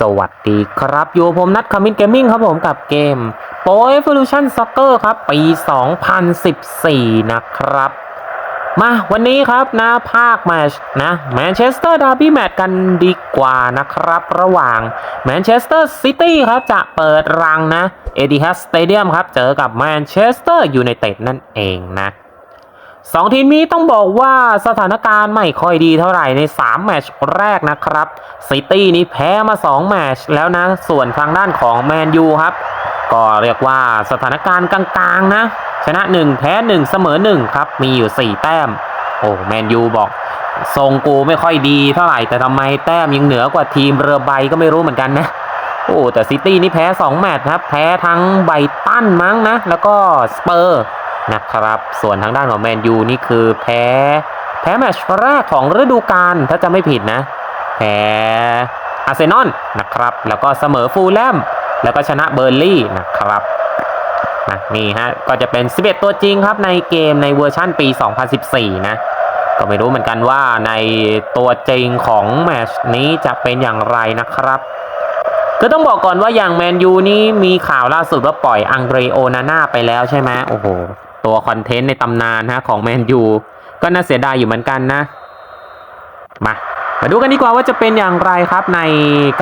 สวัสดีครับ อยู่ผมนัดคามินเกมมิ่งครับผมกับเกม Pro Evolution Soccer ครับ ปี 2014 นะครับ มาวันนี้ครับนะภาคแมชนะแมนเชสเตอร์ดาร์บี้แมตช์กันดีกว่านะครับ ระหว่างแมนเชสเตอร์ซิตี้ครับ จะเปิดรังนะเอ i ิฮัสสเตเดียมครับ เจอกับแมนเชสเตอร์ยูไนเต็ดนั่นเองนะ สองทีมนี้ต้องบอกว่าสถานการณ์ไม่ค่อยดีเท่าไหร่ใน 3 แมตช์แรกนะครับซิตี้นี่แพ้มา 2 แมตช์แล้วนะ ส่วนทางด้านของแมนยูครับ ก็เรียกว่าสถานการณ์กลางๆนะ ชนะ 1 แพ้ 1 เสมอ 1 ครับ มีอยู่ 4 แต้ม โอ้แมนยูบอกทรงกูไม่ค่อยดีเท่าไหร่ แต่ทำไมแต้มยังเหนือกว่าทีมเรือใบก็ไม่รู้เหมือนกันนะโอ้แต่ซิตี้นี่แพ้ 2 แมตช์ครับ แพ้ทั้งไบตันมั้งนะ แล้วก็สเปอร์ นะครับ ส่วนทางด้านของแมนยูนี่คือแพ้แพ้แมตช์แรกของฤดูกาลถ้าจะไม่ผิดนะ แพ้อาร์เซนอลนะครับ แล้วก็เสมอฟูลแลมแล้วก็ชนะเบอร์ลี่นะครับนะนี่ฮะก็จะเป็น 11 ตัวจริงครับในเกมในเวอร์ชั่นปี 2014 นะ ก็ไม่รู้เหมือนกันว่าในตัวจริงของแมตช์นี้จะเป็นอย่างไรนะครับคือต้องบอกก่อนว่าอย่างแมนยูนี่มีข่าวล่าสุดว่าปล่อยอังเดรโอนาน่าไปแล้วใช่ไหมโอ้โห ตัวคอนเทนต์ในตำนานฮะของแมนยูก็น่าเสียดายอยู่เหมือนกันนะ มามาดูกันดีกว่าว่าจะเป็นอย่างไรครับใน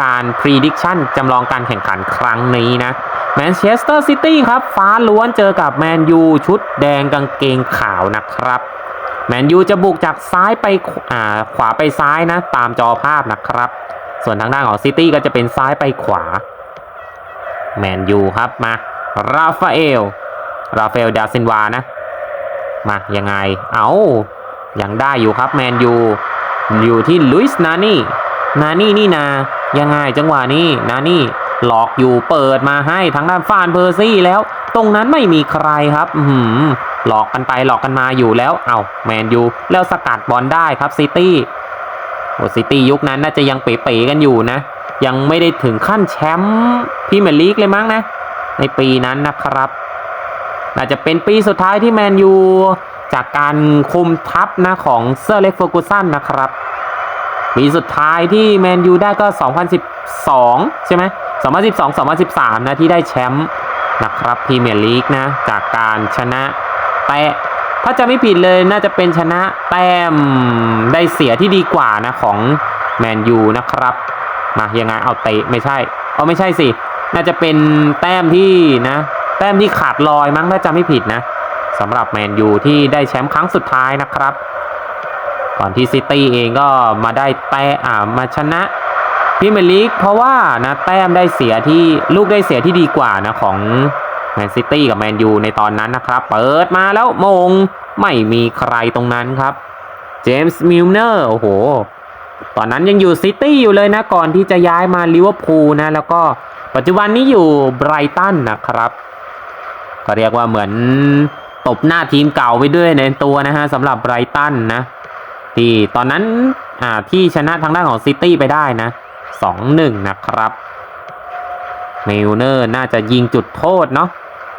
การ prediction จำลองการแข่งขันครั้งนี้นะแมนเชสเตอร์ซิตี้ครับ ฟ้าล้วนเจอกับแมนยูชุดแดงกางเกงขาวนะครับ แมนยูจะบุกจากซ้ายไปขวอ่าขวาไปซ้ายนะ ตามจอภาพนะครับ ส่วนทางด้านของซิตี้ก็จะเป็นซ้ายไปขวา แมนยูครับมา ราฟาเอล ราเอลดาซินวานะ มายังไง เอายังได้อยู่ครับแมนยู อยู่ที่ลุยส์นานี่ นานี่นี่นา ยังไงจังหวะนี้ นานี่หลอกอยู่เปิดมาให้ทางด้านฟานเพอร์ซี่แล้ว ตรงนั้นไม่มีใครครับหือหลอกกันไปหลอกกันมาอยู่แล้ว เอาแมนยูแล้วสกัดบอลได้ครับซิตี้โอ้ซิตี้ยุคนั้นน่าจะยังเป๋ๆกันอยู่นะ ยังไม่ได้ถึงขั้นแชมป์พรีเมียร์ลีกเลยมั้งนะ ในปีนั้นนะครับ น่าจะเป็นปีสุดท้ายที่แมนยูจากการคุมทัพนะของเซอร์เล็กเฟอร์กูสันนะครับปีสุดท้ายที่แมนยูได้ก็ 2012 ใช่ไหม2012 2013 นะที่ได้แชมป์นะครับพรีเมียร์ลีกนะจากการชนะแต่ถ้าจะไม่ผิดเลยน่าจะเป็นชนะแต้มได้เสียที่ดีกว่านะของแมนยูนะครับ มายังไงเอาเตะไม่ใช่เอาไม่ใช่สิ น่าจะเป็นแต้มที่นะ แต้มที่ขาดลอยมั้งถ้าจำไม่ผิดนะสำหรับแมนยูที่ได้แชมป์ครั้งสุดท้ายนะครับ ก่อนที่ซิตี้เองก็มาได้แต้อ่ามาชนะพรีเมียร์ลีกเพราะว่านะแต้มได้เสียที่ลูกได้เสียที่ดีกว่านะของแมนซิตี้กับแมนยูในตอนนั้นนะครับ เปิดมาแล้วมงไม่มีใครตรงนั้นครับเจมส์มิลเนอร์โอ้โห ตอนนั้นยังอยู่ซิตี้อยู่เลยนะ ก่อนที่จะย้ายมาลิเวอร์พูลนะ แล้วก็ปัจจุบันนี้อยู่ไบรตันนะครับ ก็เรียกว่าเหมือนตบหน้าทีมเก่าไปด้วยในตัวนะฮะสำหรับไบรตันนะ ที่ตอนนั้นอ่าที่ชนะทางด้านของซิตี้ไปได้นะสองหนึ่งนะครับมิลเนอร์น่าจะยิงจุดโทษเนาะ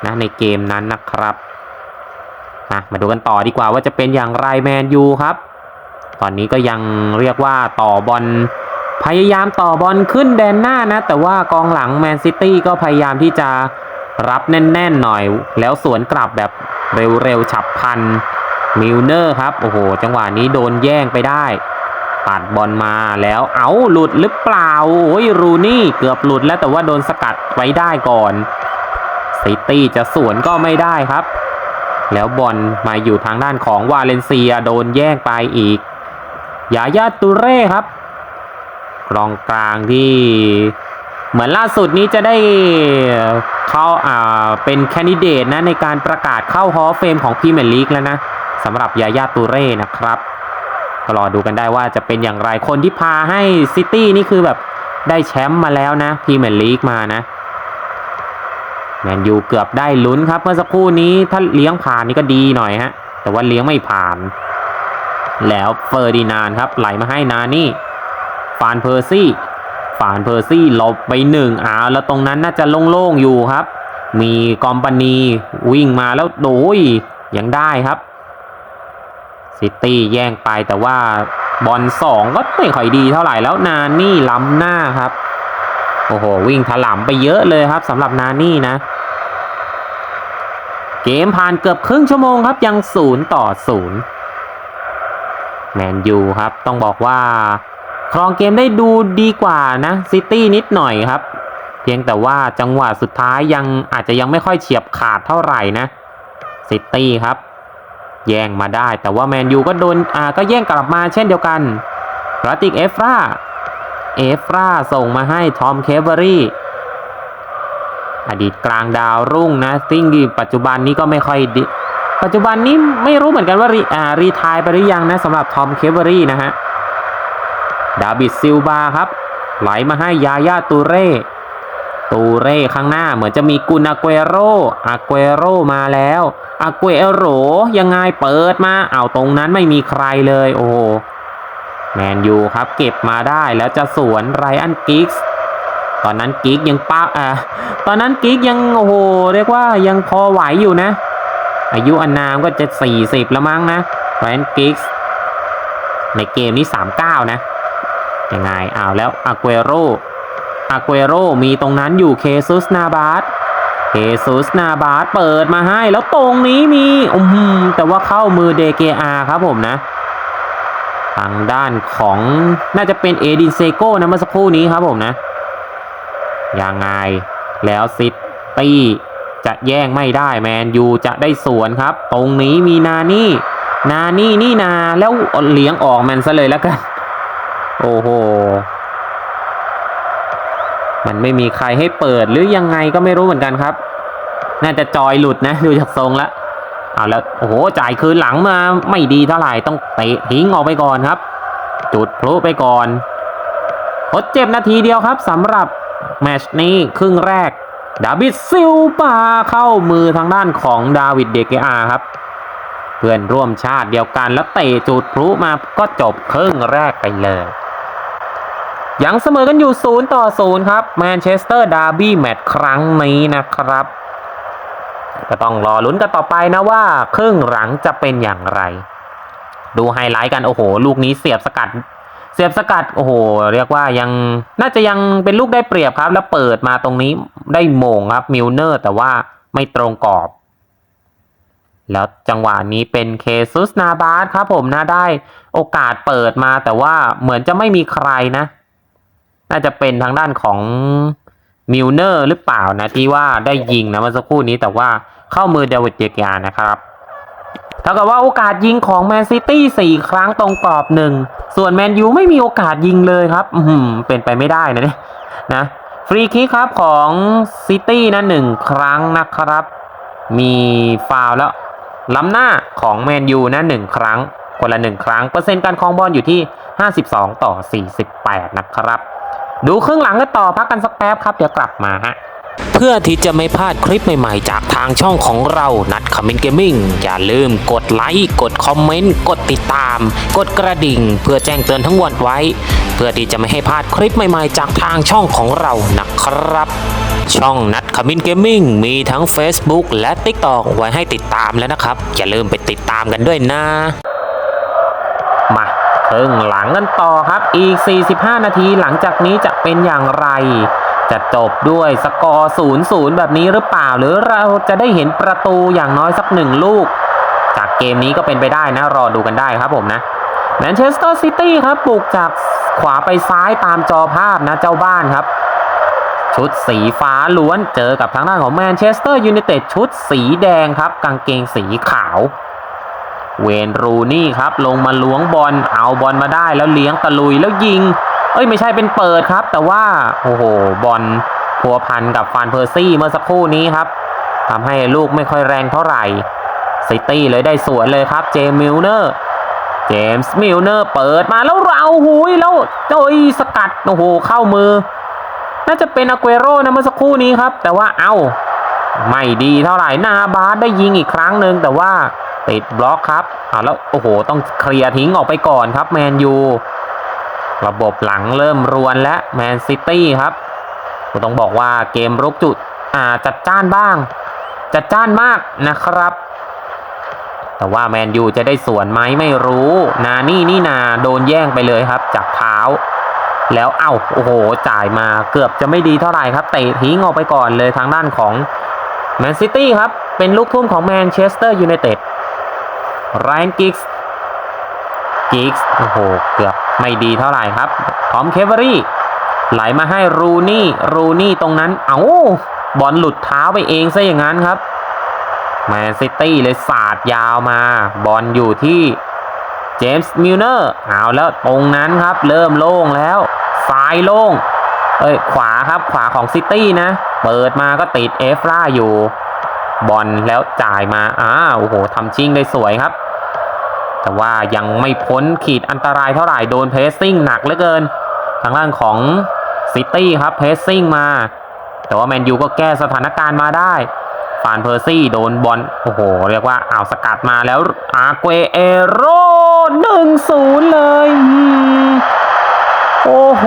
นะในเกมนั้นนะครับนะมาดูกันต่อดีกว่าว่าจะเป็นอย่างไรแมนยูครับ ตอนนี้ก็ยังเรียกว่าต่อบอลพยายามต่อบอลขึ้นแดนหน้านะ แต่ว่ากองหลังแมนซิตี้ก็พยายามที่จะ รับแน่นๆหน่อย แล้วสวนกลับแบบเร็วๆฉับพลันมิลเนอร์ครับ โอ้โห จังหวะนี้โดนแย่งไปได้ ปัดบอลมาแล้วเอาหลุดหรือเปล่า โอ้ยรูนี่เกือบหลุดแล้วแต่ว่าโดนสกัดไว้ได้ก่อนซิตี้จะสวนก็ไม่ได้ครับ แล้วบอลมาอยู่ทางด้านของวาเลนเซียโดนแย่งไปอีกยาญาตูเร่ครับกองกลางที่ เหมือนล่าสุดนี้จะได้ เข้าอ่าเป็นแคนดิเดตนะในการประกาศเข้าฮอลล์เฟมของพรีเมียร์ลีกแล้วนะสำหรับยาญาตูเร่นะครับก็รอดูกันได้ว่าจะเป็นอย่างไรคนที่พาให้ซิตี้นี่คือแบบได้แชมป์มาแล้วนะพรีเมียร์ลีกมานะแมนยูเกือบได้ลุ้นครับเมื่อสักครู่นี้ถ้าเลี้ยงผ่านนี่ก็ดีหน่อยฮะ แต่ว่าเลี้ยงไม่ผ่าน แล้วเฟอร์ดินานครับไหลมาให้นานี่ฟานเพอร์ซี่ ฟานเพอร์ซี่หลบไปหนึ่งอ้าวแล้วตรงนั้นน่าจะโล่งๆอยู่ครับ มีกอมปานีวิ่งมาแล้วโดยยังได้ครับซิตี้แย่งไปแต่ว่าบอลสองก็ไม่ค่อยดีเท่าไหร่แล้วนานี่ล้ำหน้าครับ โอ้โห วิ่งถลำไปเยอะเลยครับสำหรับนานี่นะ เกมผ่านเกือบครึ่งชั่วโมงครับ ยังศูนย์ต่อศูนย์แมนยูครับ ต้องบอกว่า ครองเกมได้ดูดีกว่านะซิตี้นิดหน่อยครับ เพียงแต่ว่าจังหวะสุดท้ายยังอาจจะยังไม่ค่อยเฉียบขาดเท่าไหร่นะซิตี้ครับ แย่งมาได้ แต่ว่าแมนยูก็โดนอ่าก็แย่งกลับมาเช่นเดียวกันราติกเอฟราเอฟราส่งมาให้ทอมเคเบอรี่อดีตกลางดาวรุ่งนะซิ่งดีปัจจุบันนี้ก็ไม่ค่อยดีปัจจุบันนี้ไม่รู้เหมือนกันว่ารีอ่ารีทายไปหรือยังนะสำหรับทอมเคเบอรี่นะฮะ ดาบิดซิลบาครับ ไหลมาให้ยายาตูเร่ตูเร่ข้างหน้าเหมือนจะมีกุนอาเกโรอาเกโรมาแล้วอาเกโรยังไงเปิดมาเอาตรงนั้นไม่มีใครเลย โอ้โหแมนยูครับ เก็บมาได้แล้วจะสวนไรอันกิกส์ตอนนั้นกิกยังป้าอ่าตอนนั้นกิกยังโอ้โหเรียกว่ายังพอไหวอยู่นะ อายุอานามก็จะ 40 แล้วมั้งนะไรอันกิกส์ในเกมนี้ 39 นะ ยังไงเอาแล้วอาเกโรอาเกโรมีตรงนั้นอยู่เคซุสนาบาสเคซุสนาบาสเปิดมาให้แล้วตรงนี้มีอืมแต่ว่าเข้ามือเดเกอาครับผมนะ ทางด้านของน่าจะเป็นเอดินเซโก้นะเมื่อสักครู่นี้ครับผมนะยังไงแล้วซิตี้จะแย่งไม่ได้แมนยูจะได้สวนครับ ตรงนี้มีนานี่ นานี่นี่นาแล้วเลี้ยงออกมันซะเลยแล้วกัน โอ้โห มันไม่มีใครให้เปิดหรือยังไงก็ไม่รู้เหมือนกันครับ น่าจะจอยหลุดนะดูจากทรงแล้วเอาแล้วโอ้โหจ่ายคืนหลังมาไม่ดีเท่าไหร่ต้องเตะทิ้งออกไปก่อนครับ จุดพลุไปก่อนทดเจ็บนาทีเดียวครับสำหรับแมชนี้ครึ่งแรก ดาวิดซิลปาเข้ามือทางด้านของดาวิดเดเกอาครับ เพื่อนร่วมชาติเดียวกันแล้วเตะจุดพลุมาก็จบครึ่งแรกไปเลย ยังเสมอกันอยู่ 0 ต่อ 0 ครับแมนเชสเตอร์ดาร์บี้แมตช์ครั้งนี้นะครับ ก็ต้องรอลุ้นกันต่อไปนะว่า ครึ่งหลังจะเป็นอย่างไร ดูไฮไลท์กัน โอ้โห ลูกนี้เสียบสกัด เสียบสกัด โอ้โห เรียกว่ายังน่าจะยังเป็นลูกได้เปรียบครับ แล้วเปิดมาตรงนี้ได้โมงครับมิลเนอร์ แต่ว่าไม่ตรงกรอบ แล้วจังหวะนี้เป็นเคซุสนาบาสครับผมนะได้โอกาสเปิดมาแต่ว่าเหมือนจะไม่มีใครนะ น่าจะเป็นทางด้านของมิลเนอร์หรือเปล่านะที่ว่าได้ยิงนะเมื่อสักครู่นี้แต่ว่าเข้ามือเดวิดเดียกานะครับเท่ากับว่าโอกาสยิงของแมนซิตี้สี่ครั้งตรงกรอบหนึ่งส่วนแมนยูไม่มีโอกาสยิงเลยครับ อืมเป็นไปไม่ได้นะเนี่ยนะฟรีคิกครับของซิตี้นะหนึ่งครั้งนะครับ มีฟาวแล้วล้ำหน้าของแมนยูนะหนึ่งครั้งคนละหนึ่งครั้ง เปอร์เซ็นต์การครองบอลอยู่ที่ 52 ต่อ 48 นะครับ ดูครึ่งหลังกันต่อพักกันสักแป๊บครับเดี๋ยวกลับมาฮะเพื่อที่จะไม่พลาดคลิปใหม่ๆ จากทางช่องของเรา นัดคอมเมนต์เกมมิ่ง อย่าลืมกดไลค์ กดคอมเมนต์ กดติดตาม กดกระดิ่ง เพื่อแจ้งเตือนทั้งวันไว้ เพื่อที่จะไม่ให้พลาดคลิปใหม่ๆ จากทางช่องของเรา นะครับ ช่องนัดคอมเมนต์เกมมิ่งมีทั้ง Facebook และ TikTok ไว้ให้ติดตามแล้วนะครับ อย่าลืมไปติดตามกันด้วยนะ ครึ่งหลังกันต่อครับ อีก 45 นาทีหลังจากนี้จะเป็นอย่างไร จะจบด้วยสกอร์ 0-0 แบบนี้หรือเปล่า หรือเราจะได้เห็นประตูอย่างน้อยสักหนึ่งลูก จากเกมนี้ก็เป็นไปได้นะ รอดูกันได้ครับผมนะแมนเชสเตอร์ซิตี้ครับปลุกจากขวาไปซ้ายตามจอภาพนะเจ้าบ้านครับ ชุดสีฟ้าล้วนเจอกับทางด้านของแมนเชสเตอร์ยูไนเต็ดชุดสีแดงครับ กางเกงสีขาว เวนรูนี่ครับลงมาล้วงบอลเอาบอลมาได้แล้วเลี้ยงตะลุยแล้วยิง เอ้ยไม่ใช่เป็นเปิดครับ แต่ว่าโอ้โหบอลพัวพันกับฟานเพอร์ซี่เมื่อสักครู่นี้ครับทำให้ลูกไม่ค่อยแรงเท่าไหร่ซิตี้เลยได้สวนเลยครับเจมมิลเนอร์เจมส์มิลเนอร์เปิดมาแล้วเราหุยแล้วโอ้ยสกัดโอ้โหเข้ามือ น่าจะเป็นอาเกโรนะเมื่อสักครู่นี้ครับ แต่ว่าเอา้าไม่ดีเท่าไหร่นาบาสได้ยิงอีกครั้งหนึ่งแต่ว่า ติดบล็อกครับอ่าแล้วโอ้โห ต้องเคลียร์ทิ้งออกไปก่อนครับแมนยูระบบหลังเริ่มรวนและแมนซิตี้ครับต้องบอกว่าเกมรุกจุดอ่าจัดจ้านบ้าง จัดจ้านมากนะครับ แต่ว่าแมนยูจะได้ส่วนไหมไม่รู้ นานี่นี่นาโดนแย่งไปเลยครับ จากเท้า แล้วเอ้าโอ้โห จ่ายมาเกือบจะไม่ดีเท่าไหร่ครับเตะทิ้งออกไปก่อนเลยทางด้านของแมนซิตี้ครับ เป็นลูกทุ่มของแมนเชสเตอร์ยูไนเต็ด ไรอันกิกส์กิกส์โอ้โห เกือบไม่ดีเท่าไหร่ครับทอมเคเวอรี่ ไหลมาให้รูนี่ รูนี่ตรงนั้น เอา้าบอลหลุดเท้าไปเองซะอย่างนั้นครับ แมนซิตี้เลยสาดยาวมา บอลอยู่ที่เจมส์มิลเนอร์ เอาแล้วตรงนั้นครับ เริ่มโล่งแล้ว ซ้ายโล่ง เอ้ย ขวาครับ ขวาของซิตี้นะ เปิดมาก็ติดเอฟราอยู่ บอลแล้วจ่ายมาอ้าโอ้โหทำชิงได้สวยครับ แต่ว่ายังไม่พ้นขีดอันตรายเท่าไหร่โดนเพรสซิ่งหนักเหลือเกิน ทางด้านของซิตี้ครับเพรสซิ่งมา แต่ว่าแมนยูก็แก้สถานการณ์มาได้ฟานเพอร์ซี่โดนบอลโอ้โห เรียกว่าอ่าวสกัดมาแล้วอาเกเอโรหนึ่งศูนย์เลย โอ้โห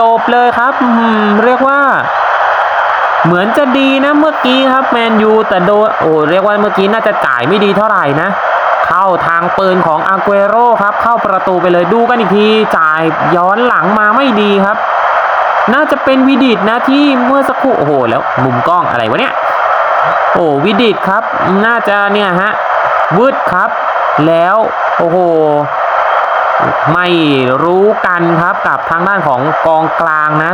จบเลยครับ เรียกว่า เหมือนจะดีนะเมื่อกี้ครับแมนยูแต่โดนโอ้เรียกว่าเมื่อกี้น่าจะจ่ายไม่ดีเท่าไหร่นะ เข้าทางปืนของอาเกโรครับ เข้าประตูไปเลยดูกันอีกทีจ่ายย้อนหลังมาไม่ดีครับ น่าจะเป็นวิดิตนะที่เมื่อสักครู่โอ้โหแล้วมุมกล้องอะไรวะเนี่ยโอ้วิดิตครับ น่าจะเนี่ยฮะวืดครับ แล้วโอ้โหไม่รู้กันครับกับทางด้านของกองกลางนะ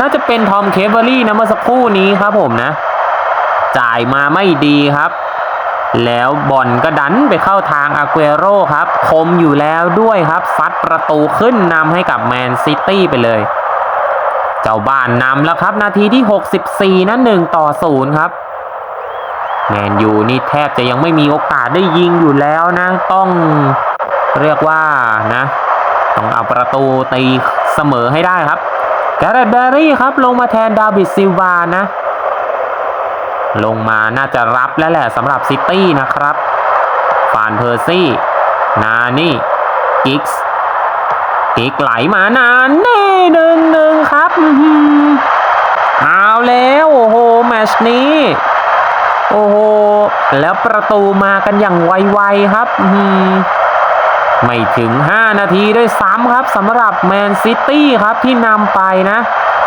น่าจะเป็นทอมเคเบอรี่นะเมื่อสักครู่นี้ครับผมนะ จ่ายมาไม่ดีครับ แล้วบอลก็ดันไปเข้าทางอาเกโรครับ คมอยู่แล้วด้วยครับ ฟัดประตูขึ้นนำให้กับแมนซิตี้ไปเลย เจ้าบ้านนำแล้วครับ นาทีที่ 64 นะ 1 ต่อ 0 ครับแมนยูนี่แทบจะยังไม่มีโอกาสได้ยิงอยู่แล้วนะ ต้องเรียกว่านะ ต้องเอาประตูตีเสมอให้ได้ครับ แกเรตแบรี่ครับลงมาแทนดาวิดซิลวานะ ลงมาน่าจะรับแล้วแหละสำหรับซิตี้นะครับฟานเพอร์ซี่ นานี่ กิกส์กิกไหลมานานนี่หนึ่งหนึ่งครับอื้อหือเอาแล้วโอ้โหแมชนี้ โอ้โห แล้วประตูมากันอย่างไวๆครับอื ไม่ถึง 5 นาทีด้วยซ้ำครับสำหรับแมนซิตี้ครับที่นำไปนะ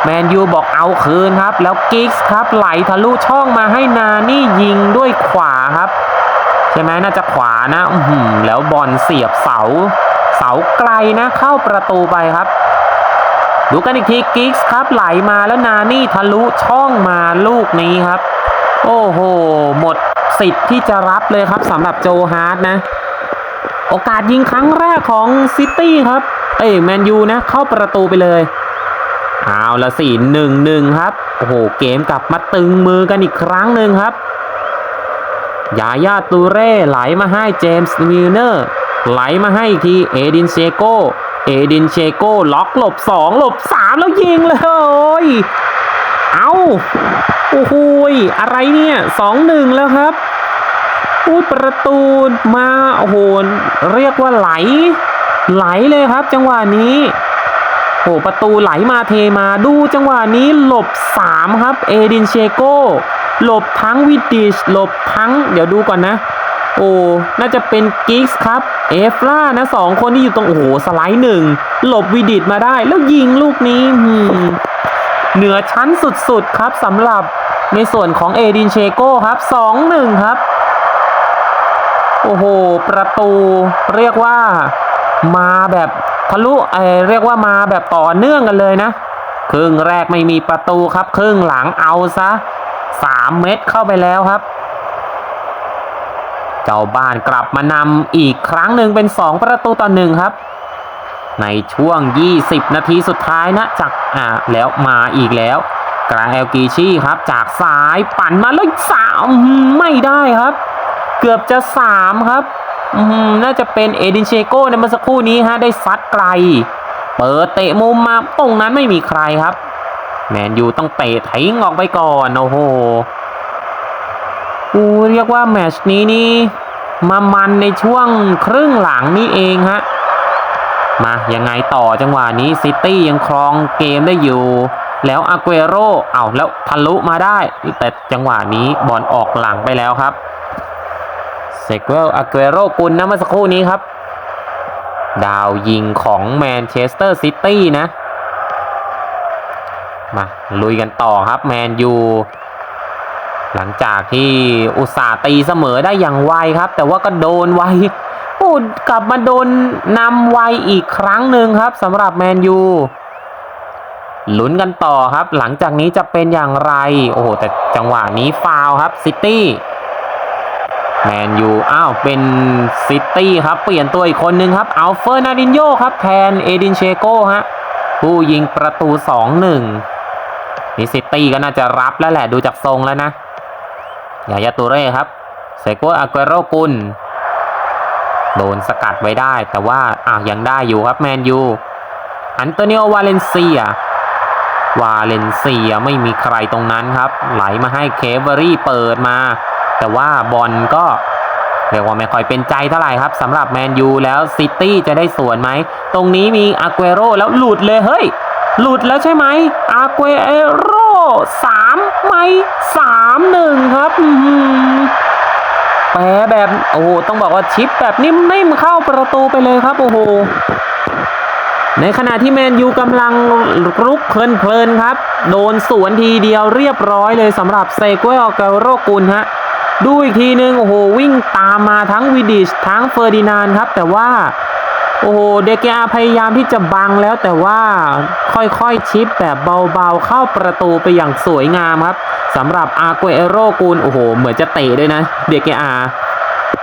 แมนยูบอกเอาคืนครับ แล้วกิกส์ครับไหลทะลุช่องมาให้นานี่ยิงด้วยขวาครับ ใช่ไหมน่าจะขวานะอือหือแล้วบอลเสียบเสา เสาไกลนะเข้าประตูไปครับ ดูกันอีกทีกิกส์ครับไหลมาแล้วนานี่ทะลุช่องมาลูกนี้ครับ โอ้โห หมดสิทธิ์ที่จะรับเลยครับสำหรับโจฮาร์ดนะ โอกาสยิงครั้งแรกของซิตี้ครับ เอ้ยแมนยูนะ เข้าประตูไปเลยเอาละสี่หนึ่งหนึ่งครับ โอ้โห เกมกลับมาตึงมือกันอีกครั้งหนึ่งครับ ยาญาตูเร่ไหลมาให้เจมส์มิลเนอร์ ไหลมาให้อีกที เอดินเชโก เอดินเชโก ล็อกหลบสองหลบสามแล้วยิงเลยโอ้ยเอาโอ้โห อะไรเนี่ยสองหนึ่งแล้วครับ อุ้ประตูมาโอ้โหเรียกว่าไหล ไหลเลยครับ จังหวะนี้โอ้ประตูไหลมาเทมาดูจังหวะนี้หลบ 3 ครับ เอดินเชโกหลบทั้งวิดิชหลบทั้ง เดี๋ยวดูก่อนนะ โอ้น่าจะเป็นกิกส์ครับเอฟล่านะสองคนที่อยู่ตรง โอ้โห สไลด์หนึ่งหลบวิดิชมาได้ แล้วยิงลูกนี้เหนือชั้นสุดๆครับสำหรับในส่วนของเอดินเชโกครับ 2-1 ครับ โอ้โห ประตูเรียกว่ามาแบบทะลุเอเรียกว่ามาแบบต่อเนื่องกันเลยนะ ครึ่งแรกไม่มีประตูครับ ครึ่งหลังเอาซะสามเม็ดเข้าไปแล้วครับ เจ้าบ้านกลับมานำอีกครั้งหนึ่งเป็น2ประตูต่อหนึ่งครับ ในช่วง 20 นาทีสุดท้ายนะจากอ่าแล้วมาอีกแล้วกราเอลกีชี่ครับ จากซ้ายปั่นมาแล้วสามไม่ได้ครับ เกือบจะสามครับอืมน่าจะเป็นเอดินเชโก้ในเมื่อสักครู่นี้ฮะได้ซัดไกล เปิดเตะมุมมาตรงนั้นไม่มีใครครับ แมนยูต้องเตะทิ้งออกไปก่อน โอ้โหกูเรียกว่าแมชนี้นี่มามันในช่วงครึ่งหลังนี่เองฮะ มายังไงต่อจังหวะนี้ซิตี้ยังครองเกมได้อยู่ แล้วอาเกโรเอาแล้วทะลุมาได้ แต่จังหวะนี้บอลออกหลังไปแล้วครับ ซกเวลอาเกโรกุลนะเมื่อสักครู่นี้ครับ ดาวยิงของแมนเชสเตอร์ซิตี้นะ มาลุยกันต่อครับแมนยูหลังจากที่อุตสาตีเสมอได้อย่างไวครับ แต่ว่าก็โดนไวโอ้กลับมาโดนนำไวอีกครั้งหนึ่งครับสำหรับแมนยูลุ้นกันต่อครับ หลังจากนี้จะเป็นอย่างไร โอ้โห แต่จังหวะนี้ฟาวครับซิตี้ แมนยูอ้าวเป็นซิตี้ครับ เปลี่ยนตัวอีกคนนึงครับอัลเฟอร์นาดินโยครับแทนเอดินเชโก้ฮะผู้ยิงประตู 2-1นี่ซิตี้ก็น่าจะรับแล้วแหละดูจากทรงแล้วนะยายาตูเร่ครับเซโกอาเกโรกุลโดนสกัดไว้ได้ แต่ว่าอะยังได้อยู่ครับแมนยูอันโตนิโอวาเลนเซียวาเลนเซียไม่มีใครตรงนั้นครับ ไหลมาให้เคเบอรี่เปิดมา แต่ว่าบอลก็เรียกว่าไม่ค่อยเป็นใจเท่าไหร่ครับสำหรับแมนยูแล้วซิตี้จะได้ส่วนไหม ตรงนี้มีอาเกโรแล้วหลุดเลยเฮ้ย หลุดแล้วใช่ไหมอาเกโรสามไหมสามหนึ่งครับแปรแบบโอ้โหต้องบอกว่าชิปแบบนิ่มๆเข้าประตูไปเลยครับโอ้โหในขณะที่แมนยูกำลังรุกเพลินๆครับ โดนสวนทีเดียวเรียบร้อยเลยสำหรับเซกเอลเกโรกุลฮะ ดูอีกทีนึงโอ้โหวิ่งตามมาทั้งวิดิชทั้งเฟอร์ดินานครับ แต่ว่าโอ้โหเดเกอาพยายามที่จะบังแล้วแต่ว่าค่อยๆชิปแบบเบาๆเข้าประตูไปอย่างสวยงามครับสำหรับอาเกโรกุลโอ้โห เหมือนจะเตะด้วยนะเดเกอา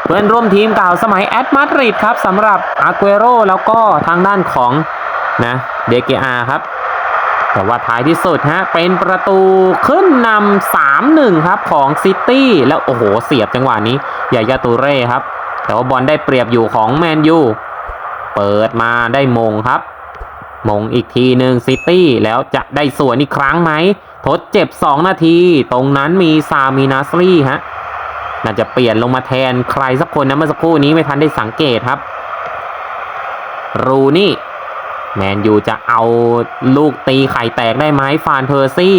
เพื่อนร่วมทีมเก่าสมัยแอตมาดริดครับสำหรับอาเกโรแล้วก็ทางด้านของนะเดเกอาครับ แต่ว่าท้ายที่สุดฮะเป็นประตูขึ้นนำสามหนึ่งครับของซิตี้แล้วโอ้โหเสียบจังหวะนี้ยายาตูเร่ครับ แต่ว่าบอลได้เปรียบอยู่ของแมนยูเปิดมาได้มงครับ มงอีกทีหนึ่งซิตี้แล้วจะได้ส่วนอีกครั้งไหมทดเจ็บ 2 นาที ตรงนั้นมีซามินาสลีฮะน่าจะเปลี่ยนลงมาแทนใครสักคนนะเมื่อสักครู่นี้ไม่ทันได้สังเกตครับ รูนี่ แมนยูจะเอาลูกตีไข่แตกได้ไหมฟานเพอร์ซี่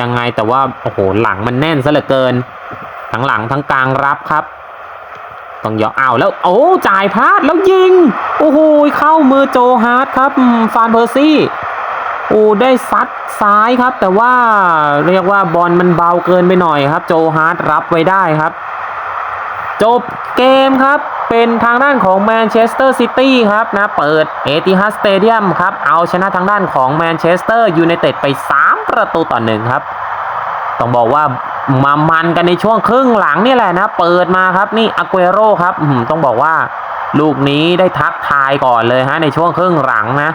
ยังไงแต่ว่า โอ้โห หลังมันแน่นซะเหลือเกิน ทั้งหลังทั้งกลางรับครับ ต้องยอเอาแล้ว โอ้จ่ายพลาดแล้วยิง โอ้โห เข้ามือโจฮาร์ดครับ ฟานเพอร์ซี่โอ้ได้ซัดซ้ายครับ แต่ว่าเรียกว่าบอลมันเบาเกินไปหน่อยครับ โจฮาร์ดรับไว้ได้ครับ จบเกมครับ เป็นทางด้านของแมนเชสเตอร์ซิตี้ครับนะเปิดเอติฮัดสเตเดียมครับเอาชนะทางด้านของแมนเชสเตอร์ยูไนเต็ดไป 3 ประตูต่อหนึ่งครับ ต้องบอกว่ามามันกันในช่วงครึ่งหลังนี่แหละนะ เปิดมาครับนี่อากุเอโรครับต้องบอกว่าลูกนี้ได้ทักทายก่อนเลยฮะในช่วงครึ่งหลังนะ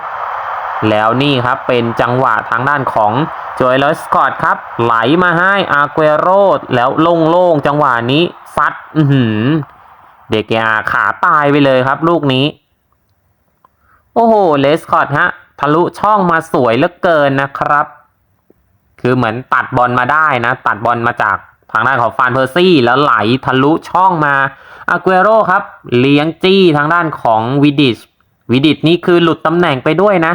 แล้วนี่ครับเป็นจังหวะทางด้านของโจยลสกอตครับ ไหลมาให้อากเกโรแล้วโล่งๆจังหวะนี้ซัด อือหือ เดกอาขาตายไปเลยครับ ลูกนี้ โอ้โหเลสคอตฮะ ทะลุช่องมาสวยเหลือเกินนะครับ คือเหมือนตัดบอลมาได้นะ ตัดบอลมาจากทางด้านของฟานเพอร์ซี่ แล้วไหลทะลุช่องมาอาเกโรครับ เลี้ยงจี้ทางด้านของวิดิชวิดิชนี่คือหลุดตำแหน่งไปด้วยนะ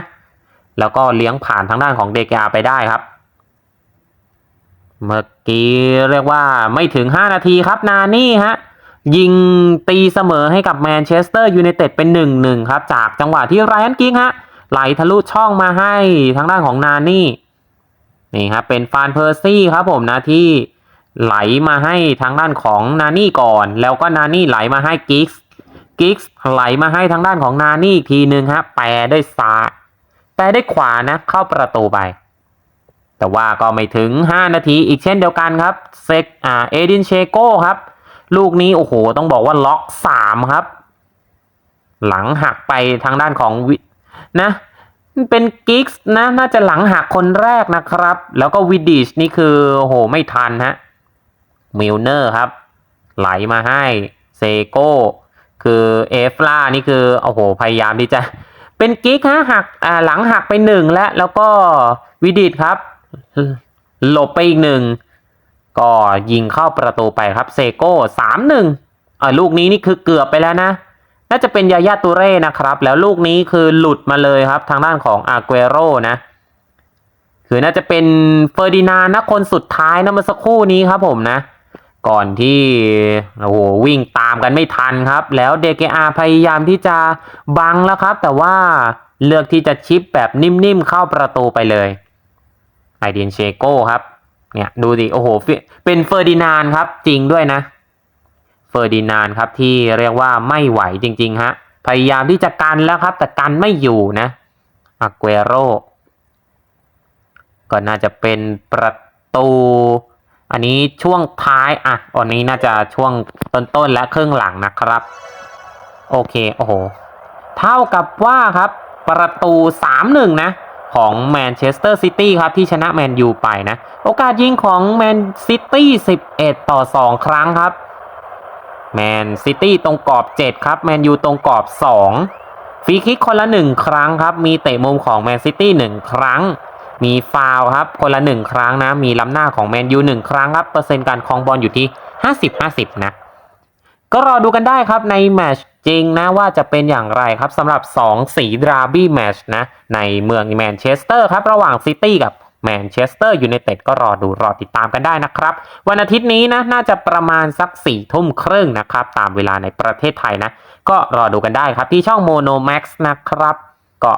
แล้วก็เลี้ยงผ่านทางด้านของเดกาไปได้ครับ เมื่อกี้เรียกว่าไม่ถึง 5 นาทีครับนานี่ฮะ ยิงตีเสมอให้กับแมนเชสเตอร์ยูไนเต็ดเป็น1-1ครับ จากจังหวะที่ไรอันกิงฮะไหลทะลุช่องมาให้ทางด้านของนานี่นี่ครับเป็นฟานเพอร์ซี่ครับผมนะที่ไหลมาให้ทางด้านของนานี่ก่อน แล้วก็นานี่ไหลมาให้กิกส์กิกส์ไหลมาให้ทางด้านของนานี่อีกทีหนึ่งฮะแปรด้วยซ้ายแปรได้ขวานะเข้าประตูไป แต่ว่าก็ไม่ถึง 5 นาทีอีกเช่นเดียวกันครับเซกอ่าเอดินเชโก้ครับ ลูกนี้โอ้โห ต้องบอกว่าล็อก3ครับ หลังหักไปทางด้านของวินะเป็นกิกส์นะ น่าจะหลังหักคนแรกนะครับ แล้วก็วิดิชนี่คือโอ้โหไม่ทันฮะมิลเนอร์ครับ ไหลมาให้เซโก้คือเอฟล่านี่คือโอ้โหพยายามที่จะเป็นกิกฮะหักอ่าหลังหักไปหนึ่งแล้ว แล้วก็วิดิตครับ หลบไปอีกหนึ่ง ก็ยิงเข้าประตูไปครับเซโก้สามหนึ่งเออลูกนี้นี่คือเกือบไปแล้วนะ น่าจะเป็นยายาตูเร่นะครับ แล้วลูกนี้คือหลุดมาเลยครับ ทางด้านของอาเกโรนะ คือน่าจะเป็นเฟอร์ดินานนะคนสุดท้ายนะเมื่อสักครู่นี้ครับผมนะ ก่อนที่โอ้โหวิ่งตามกันไม่ทันครับ แล้วเดเกอาพยายามที่จะบังแล้วครับ แต่ว่าเลือกที่จะชิปแบบนิ่มๆเข้าประตูไปเลยไอเดียนเชโก้ครับ เนี่ยดูดิโอ้โหเป็นเฟอร์ดินานครับจริงด้วยนะเฟอร์ดินานครับที่เรียกว่าไม่ไหวจริงๆฮะพยายามที่จะกันแล้วครับ แต่กันไม่อยู่นะอาเกโรก็น่าจะเป็นประตู อันนี้ช่วงท้ายอะอันนี้น่าจะช่วงต้นๆและครึ่งหลังนะครับ โอเคโอ้โหเท่ากับว่าครับ ประตู 3-1 นะ ของแมนเชสเตอร์ซิตี้ครับที่ชนะแมนยูไปนะ โอกาสยิงของแมนซิตี้11 ต่อ 2 ครั้งครับแมนซิตี้ตรงกรอบ 7 ครับแมนยูตรงกรอบ 2 ฟรีคิกคนละ 1 ครั้งครับ มีเตะมุมของแมนซิตี้1ครั้ง มีฟาวครับคนละ 1 ครั้งนะ มีล้ำหน้าของแมนยู1ครั้งครับ เปอร์เซ็นต์การครองบอลอยู่ที่ 50-50 นะ ก็รอดูกันได้ครับในแมช จริงนะว่าจะเป็นอย่างไรครับสำหรับ 2 สีดราบี้แมชนะในเมืองแมนเชสเตอร์ครับระหว่างซิตี้กับแมนเชสเตอร์ยูไนเต็ดก็รอดูรอติดตามกันได้นะครับ วันอาทิตย์นี้นะน่าจะประมาณสัก4ี่ทุ่มครึ่งนะครับ ตามเวลาในประเทศไทยนะ ก็รอดูกันได้ครับที่ช่อง Mono Max นะครับ ก็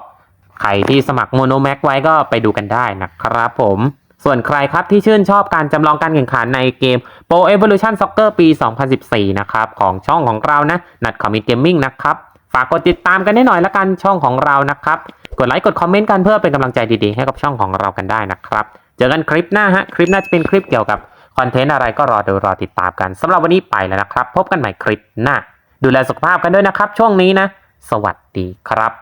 ใครที่สมัคร Mono Max ไว้ก็ไปดูกันได้นะครับผม ส่วนใครครับที่ชื่นชอบการจำลองการแข่งขันในเกม Pro Evolution Soccer ปี 2014 นะครับ ของช่องของเรานะนัดคอมมิตเกมมิ่งนะครับ ฝากกดติดตามกันได้หน่อยละกันช่องของเรานะครับ กดไลค์กดคอมเมนต์กันเพื่อเป็นกำลังใจดีๆ ให้กับช่องของเรากันได้นะครับ เจอกันคลิปหน้าฮะคลิปหน้าจะเป็นคลิปเกี่ยวกับคอนเทนต์อะไรก็รอดูรอติดตามกันสำหรับวันนี้ไปแล้วนะครับ พบกันใหม่คลิปหน้า ดูแลสุขภาพกันด้วยนะครับ ช่วงนี้นะ สวัสดีครับ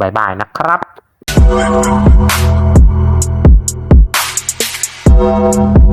บ๊ายบายนะครับ Música